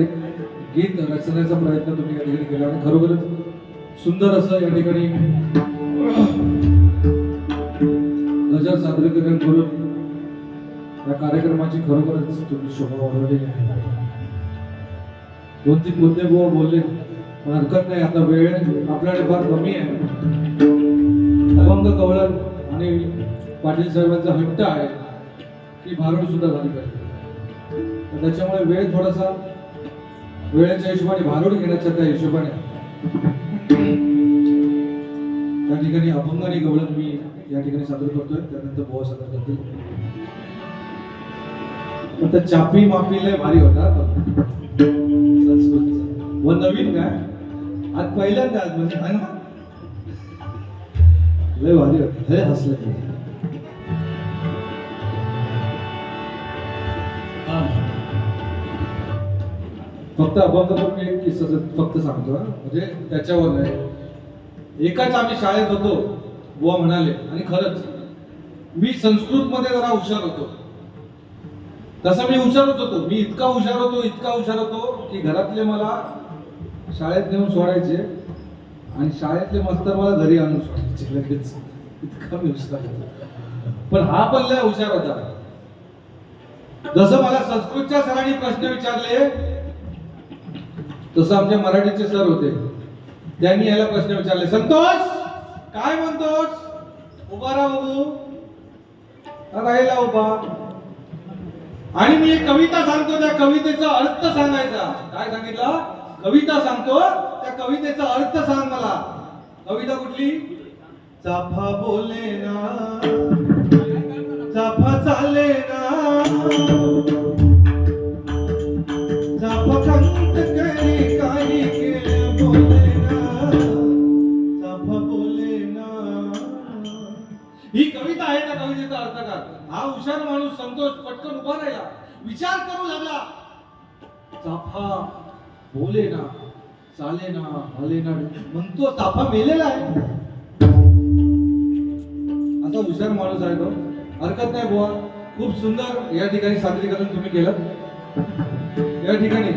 एक गीत रचण्याचा प्रयत्न तुम्ही या ठिकाणी केला आणि खरोखरच सुंदर असं या ठिकाणी नजर सादरीकरण करून या कार्यक्रमाची खरोखरच तुम्ही शोभा वाढवलेली आहे. दोन तीन मुद्दे बुवा बोलले पण हरकत नाही आता वेळ आपल्याकडे फार कमी आहे. अभंग कवळण आणि पाटील साहेबांचा हट्ट आहे की भारुड सुद्धा झाली पाहिजे. त्याच्यामुळे वेळ थोडासा वेळेच्या हिशोबाने भारून घेण्याच्या त्या हिशोबाने. त्या ठिकाणी अभंग आणि गवळण मी या ठिकाणी सादर करतोय. त्यानंतर बोवा सादर करतील. आता चापी मापी लय भारी होता. व नवीन काय? आज पहिल्यांदा आज म्हणजे ना? लय भारी होता. लय हसलं फक्त अभंग मी एक किस्सा फक्त सांगतो म्हणजे त्याच्यावर नाही. एकाच आम्ही शाळेत होतो बुवा म्हणाले आणि खरंच मी संस्कृत मध्ये जरा हुशार होतो. तसं मी हुशारच होतो. मी इतका हुशार होतो इतका हुशार होतो की घरातले मला शाळेत नेऊन सोडायचे आणि शाळेतले मास्तर मला घरी आणून सोडायचे. लगेच इतका मी हुशार होतो. पण हा पण लय हुशार होता. जसं मला संस्कृतच्या सरांनी प्रश्न विचारले तसं आमच्या मराठीचे सर होते. त्यांनी याला प्रश्न विचारले संतोष काय म्हणतोस? उभा राहा बघू. राहिला उभा. आणि मी एक कविता सांगतो त्या कवितेचा अर्थ सांगायचा. काय सांगितलं? कविता सांगतो त्या कवितेचा अर्थ सांग मला. कविता कुठली? चाफा बोले ना. चाफा चाले ना. चाफा कंत करी ही कविता आहे त्या कवितेचा अर्थ काय हा हुशार माणूस संतोष पटकन उभा राहिला. विचार करू लागला. चाफा बोले ना चाले ना हले ना. म्हणतो चाफा मेलेला आहे. असा हुशार माणूस आहे तो. हरकत नाही बुवा. खूप सुंदर या ठिकाणी सादरीकरण तुम्ही केलं. या ठिकाणी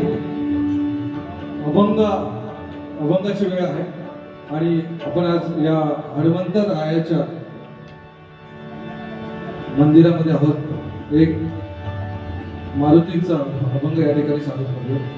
अभंग अभंगाची वेळ आहे. आणि आपण आज या हनुमंत रायाच्या मंदिरामध्ये आहोत. एक मारुतीचा अभंग या ठिकाणी सादर करतो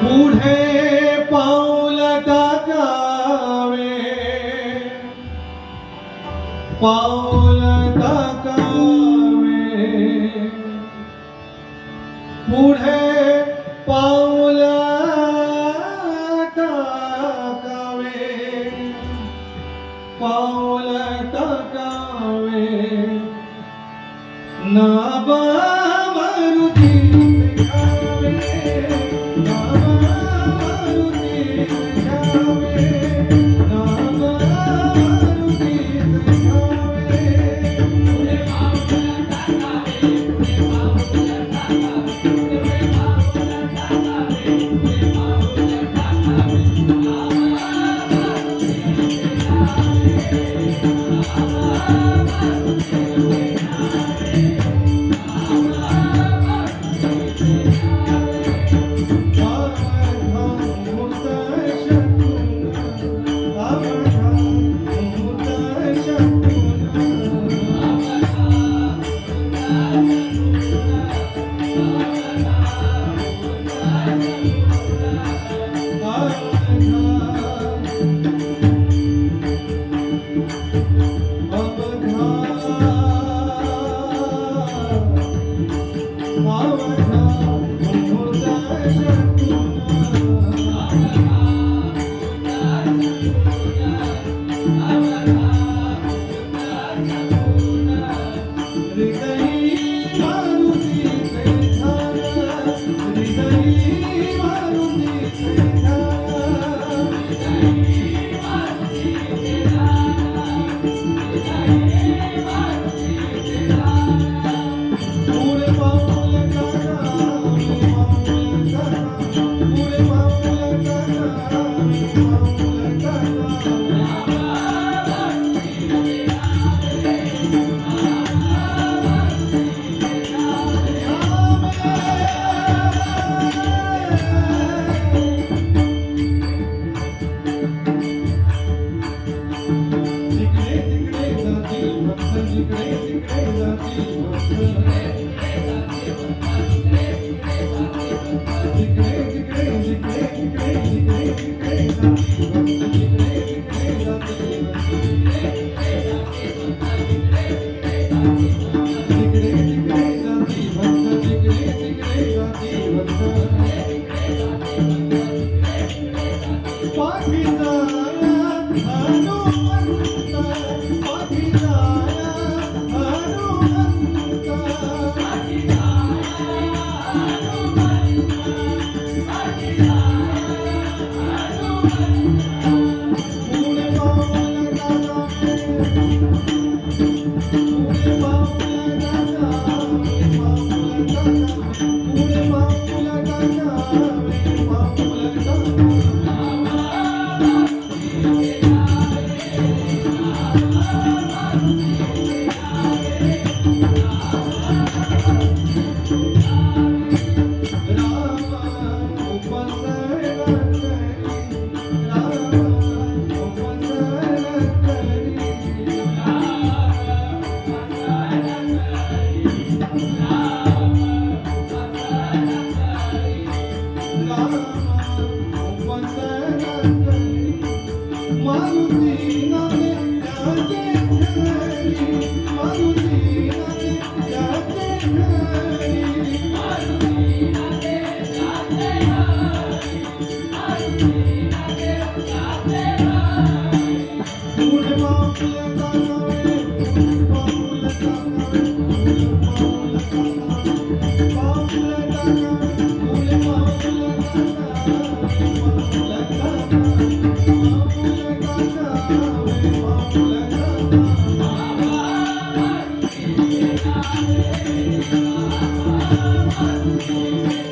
पुढे पाऊल टाकावे पाऊल Oh. Thank you.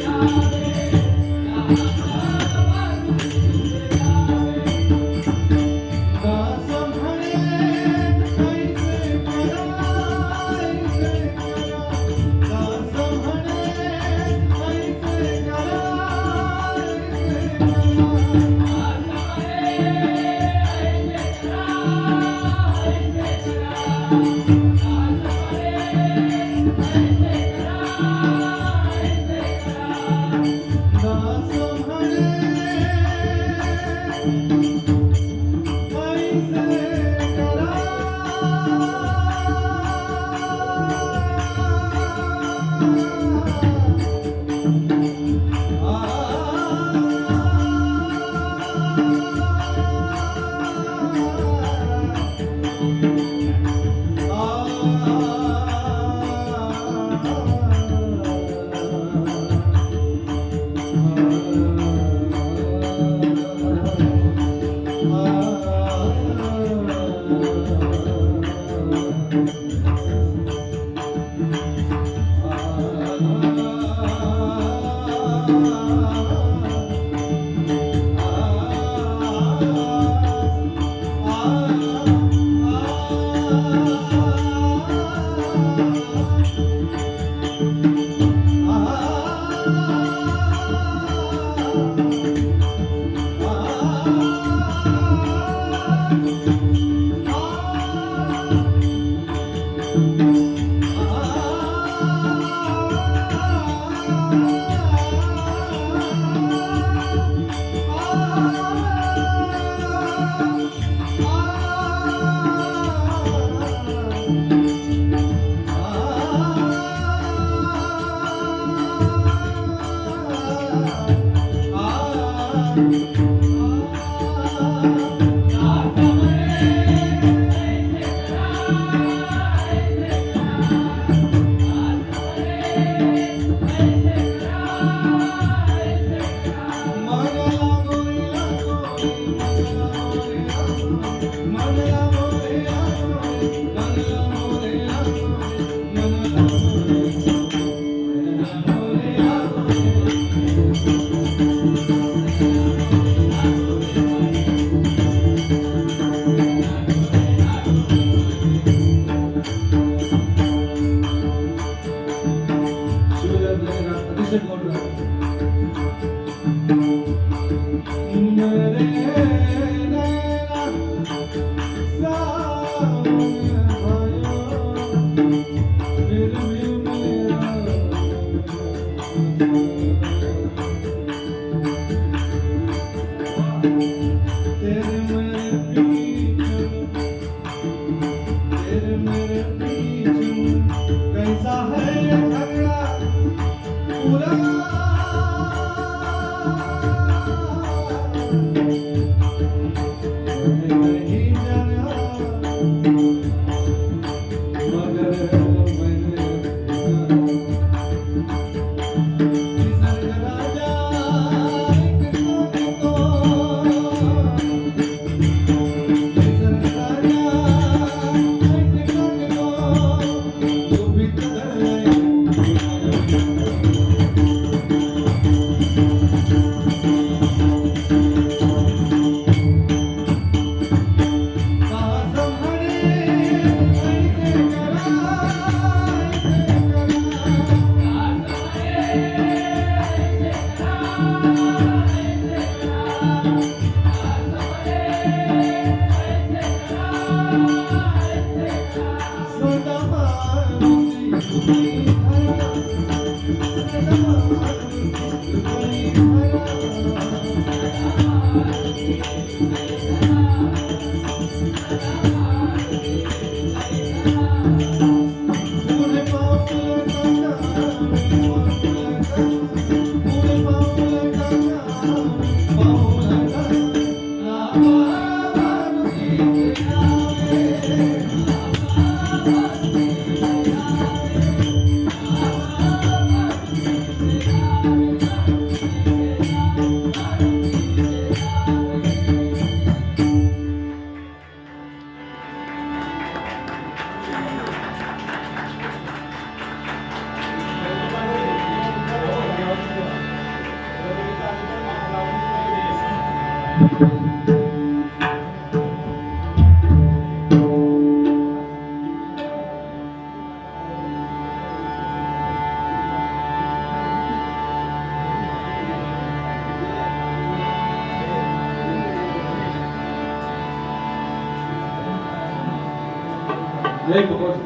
México,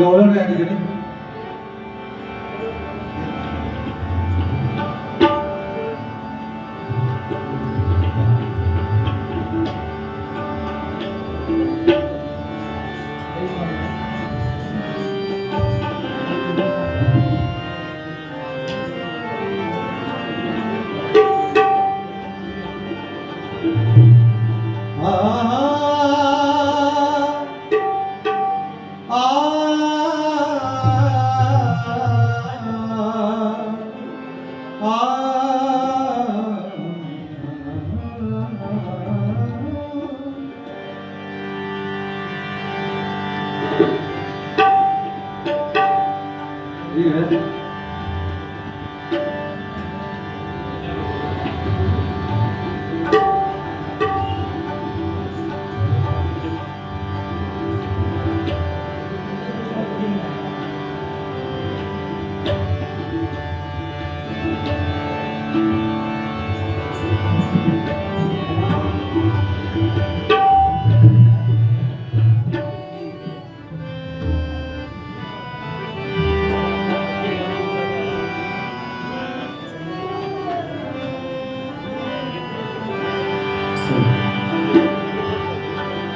గౌరవనీయ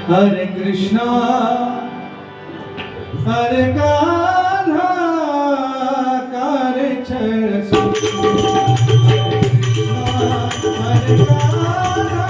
हरे कृष्णा हरे कान्हा कारे छळ हरे कान्हा